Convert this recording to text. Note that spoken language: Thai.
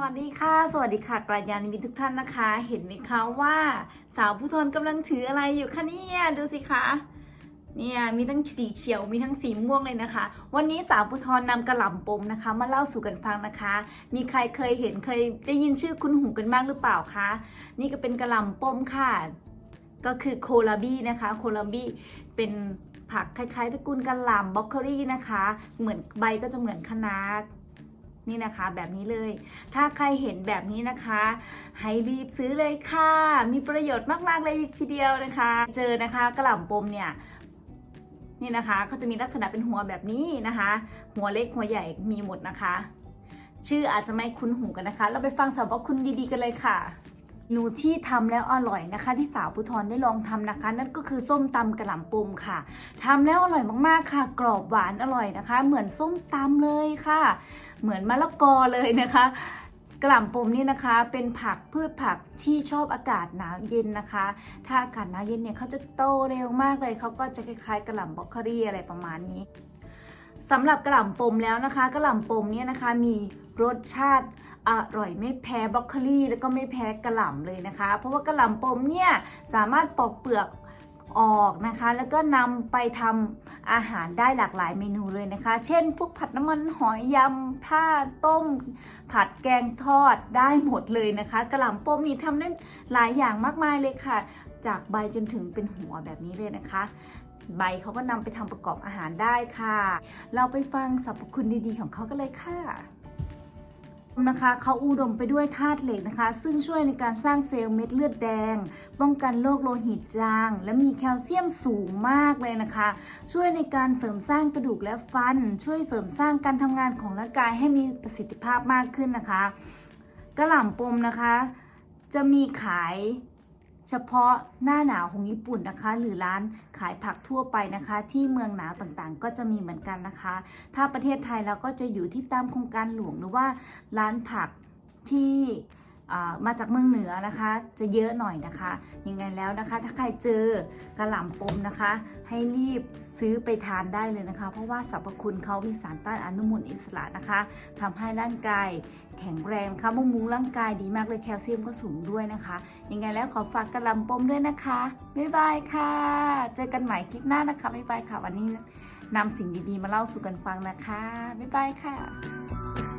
วัสดีค่ะ สวัสดีค่ะกราญาณมิตรทุกท่านนะคะ เห็นไหมคะว่าสาวผู้ทนกำลังถืออะไรอยู่คะเนี่ยดูสิคะเนี่ยมีทั้งสีเขียวมีทั้งสีม่วงเลยนะคะ วันนี้สาวผู้ทนนำกระหล่ำปมนะคะ มาเล่าสู่กันฟังนะคะ มีใครเคยเห็นเคยได้ยินชื่อคุณหูกันบ้างหรือเปล่าคะนี่ก็เป็นกระหล่ำปมค่ะ ก็คือโคลาบี้นะคะ โคลาบี้เป็นผักคล้ายๆตระกูลกระหล่ำบล็อกโคลี่นะคะ เหมือนใบก็จะเหมือนคะน้า นี่นะคะแบบนี้เลย ถ้าใครเห็นแบบนี้นะคะ ให้รีบซื้อเลยค่ะ มีประโยชน์มากๆเลยทีเดียวนะคะ เจอนะคะกระหล่ำปมเนี่ยนี่นะคะเขาจะมีลักษณะเป็นหัวแบบนี้นะคะ หัวเล็กหัวใหญ่มีหมดนะคะ ชื่ออาจจะไม่คุ้นหูกันนะคะ เราไปฟังสาวบอกคุณดีๆกันเลยค่ะ นูที่ทำแล้วอร่อยนะคะ ที่สาวพุทธรได้ลองทำนะคะ นั่นก็คือส้มตำกระหล่ำปมค่ะทำแล้วอร่อยมากๆค่ะ กรอบหวานอร่อยนะคะ เหมือนส้มตำเลยค่ะ เหมือนมะละกอเลยนะคะกระหล่ำปมนี่นะคะเป็นผักพืชผักที่ชอบอากาศหนาวเย็นนะคะ ถ้าอากาศหนาวเย็นเนี่ยเขาจะโตเร็วมากเลยเขาก็จะคล้ายๆกระหล่ำบล็อกโคลี่อะไรประมาณนี้ สำหรับกระหล่ำปมแล้วนะคะกระหล่ำปมเนี่ยนะคะมีรสชาติอร่อยไม่แพ้บล็อกโคลีแล้วก็ไม่แพ้กระหล่ำเลยนะคะ เพราะว่ากระหล่ำปมเนี่ยสามารถปอกเปลือกออกนะคะ แล้วก็นำไปทำอาหารได้หลากหลายเมนูเลยนะคะ เช่นพวกผัดน้ำมันหอยยำผ้าต้ม ผัดแกงทอดได้หมดเลยนะคะกระหล่ำปมนี่ทำได้หลายอย่างมากมายเลยค่ะ จากใบจนถึงเป็นหัวแบบนี้เลยนะคะ ใบเขาก็นำไปทำประกอบอาหารได้ค่ะ เราไปฟังสรรพคุณดีๆของเขากันเลยค่ะนะคะเขาอุดมไปด้วยธาตุเหล็กนะคะ ซึ่งช่วยในการสร้างเซลล์เม็ดเลือดแดง ป้องกันโรคโลหิตจาง และมีแคลเซียมสูงมากเลยนะคะ ช่วยในการเสริมสร้างกระดูกและฟัน ช่วยเสริมสร้างการทำงานของร่างกายให้มีประสิทธิภาพมากขึ้นนะคะกระหล่ำปมนะคะ จะมีขาย เฉพาะหน้าหนาวของญี่ปุ่นนะคะ หรือร้านขายผักทั่วไปนะคะ ที่เมืองหนาวต่างๆ ก็จะมีเหมือนกันนะคะ ถ้าประเทศไทยเราก็จะอยู่ที่ตามโครงการหลวงหรือว่าร้านผักที่ มาจากเมืองเหนือนะคะ จะเยอะหน่อยนะคะยังไงแล้วนะคะ ถ้าใครเจอกระหล่ำปมนะคะ ให้รีบซื้อไปทานได้เลยนะคะ เพราะว่าสรรพคุณเขามีสารต้านอนุมูลอิสระนะคะทำให้ร่างกายแข็งแรงค่ะบำรุงร่างกายดีมากเลยแคลเซียมก็สูงด้วยนะคะยังไงแล้วขอฝากกระหล่ำปมด้วยนะคะบ๊ายบายค่ะ เจอกันใหม่คลิปหน้านะคะบ๊ายบายค่ะวันนี้นำสิ่งดีๆ มาเล่าสู่กันฟังนะคะบ๊ายบายค่ะ